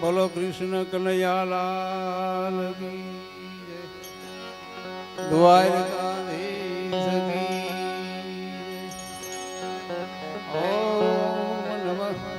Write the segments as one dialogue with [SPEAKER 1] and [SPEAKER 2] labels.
[SPEAKER 1] બોલો કૃષ્ણ કનૈયાલાલ દ્વારકાધીશ ઓમ નમઃ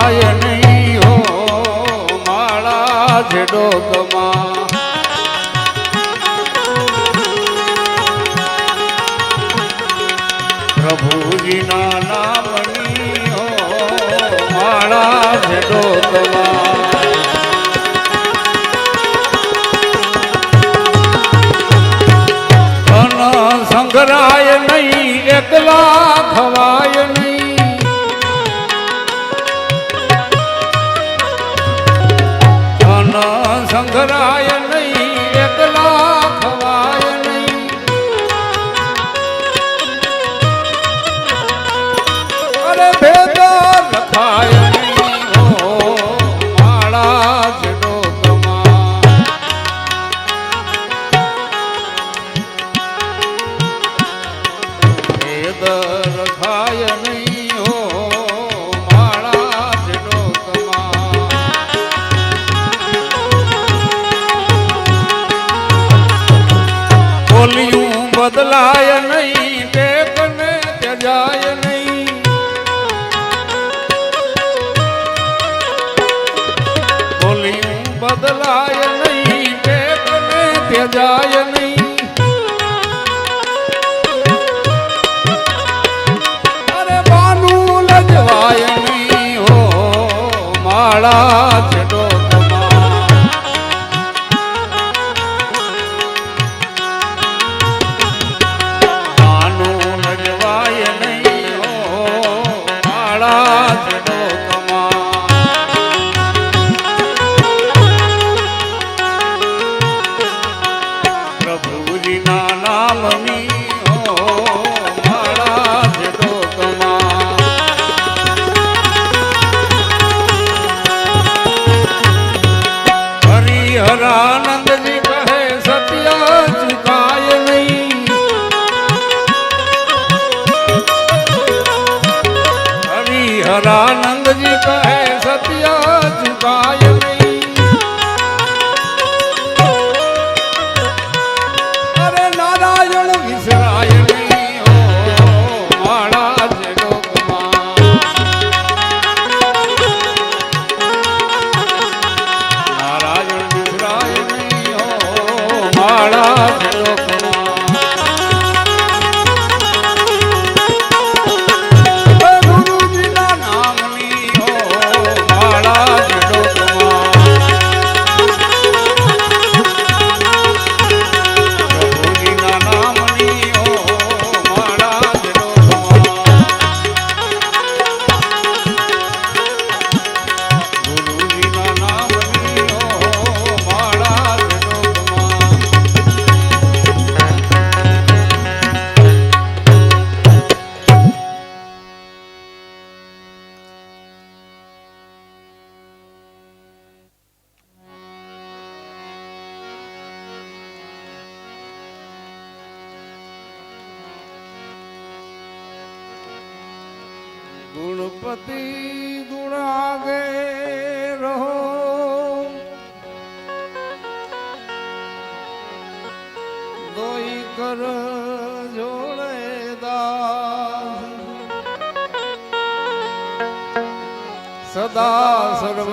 [SPEAKER 1] જાય નહીં હો માળા જેડો ગમ હો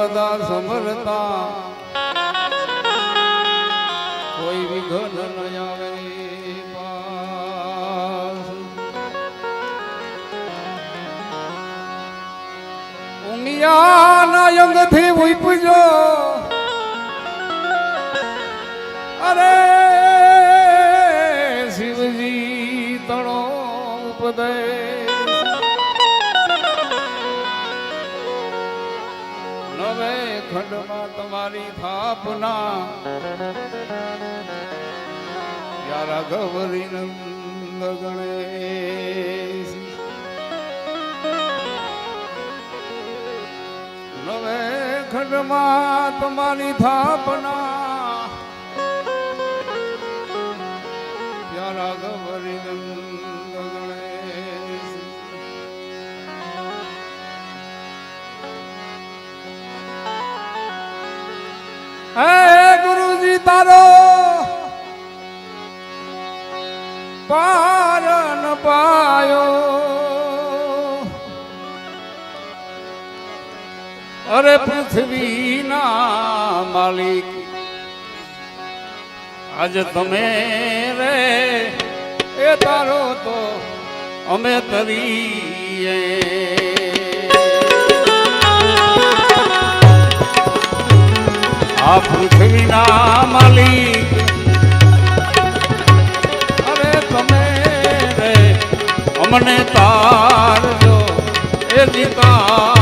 [SPEAKER 1] સર્વદા સમરતા કોઈ વિઘન ન આવે પાસ. ઉમિયાના અંગથી ઉપજો. ખંડમાં તમારી થાપના. યારા ગૌરી નંદ ગણેશ. નવે ખંડમાં તમારી થાપના. તારો પારન પાયો. અરે પૃથ્વીના માલિક આજે તમે રે એ તારો તો અમે તરીએ. આ પૃથ્વીના માલિક અરે તમે અમને તારજો. એ તારજો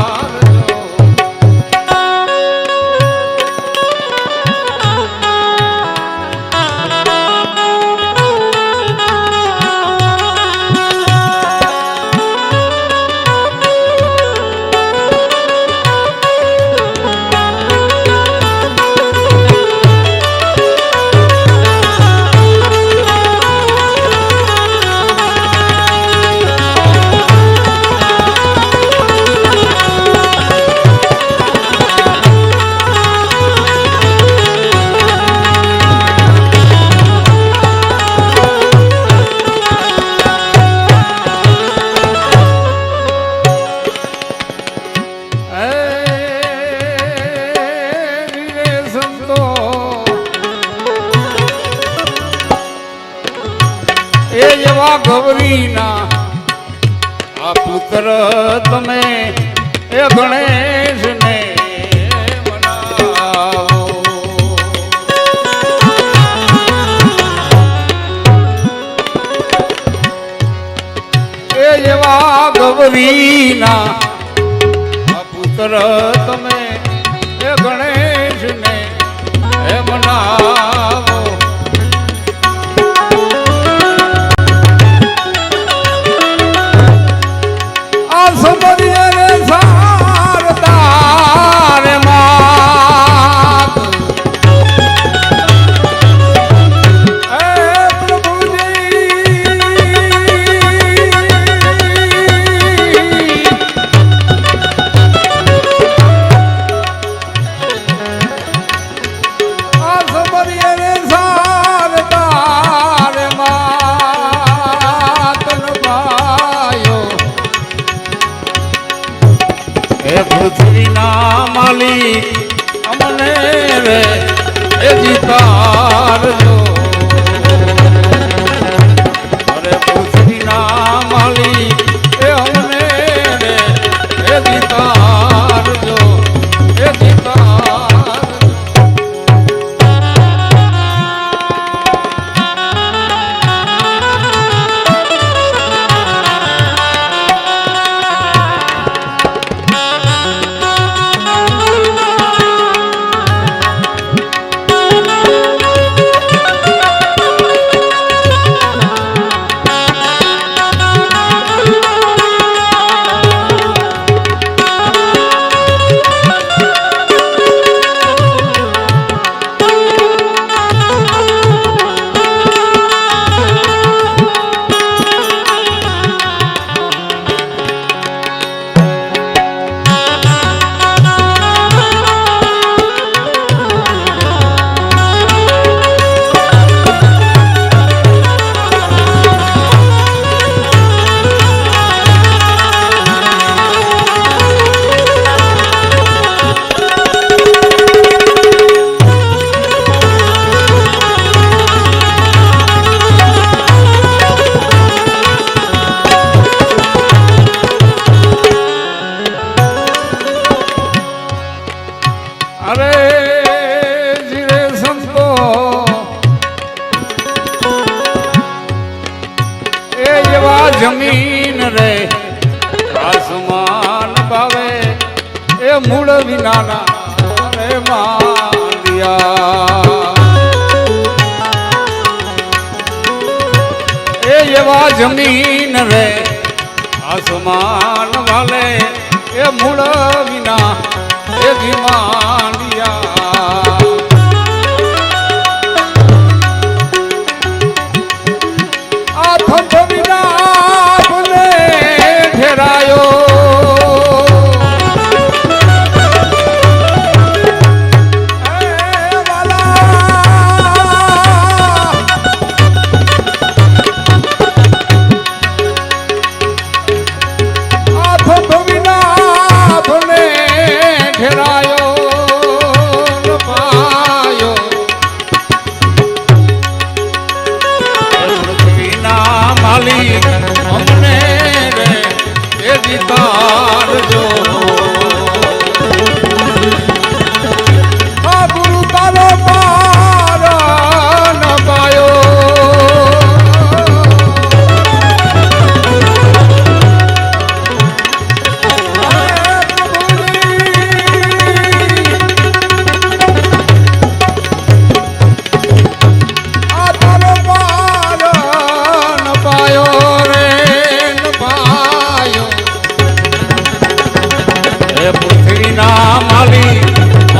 [SPEAKER 1] પૃથ્વીના માલી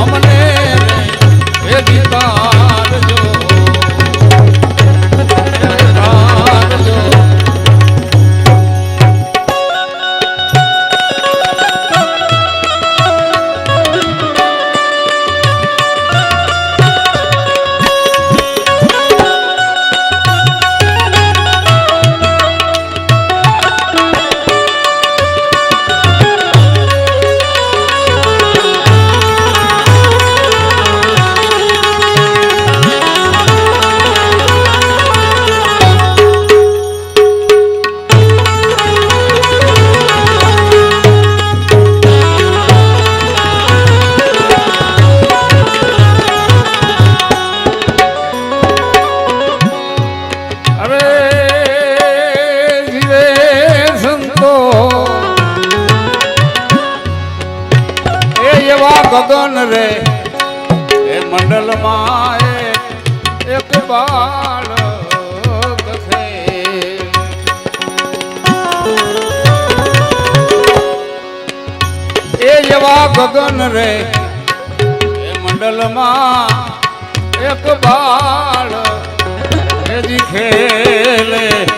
[SPEAKER 1] અમને રે એ રે એ મંડલમાં એક બાળ ખેલે.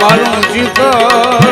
[SPEAKER 1] મારું ચિત્ત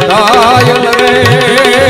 [SPEAKER 1] વિધાયેલ રે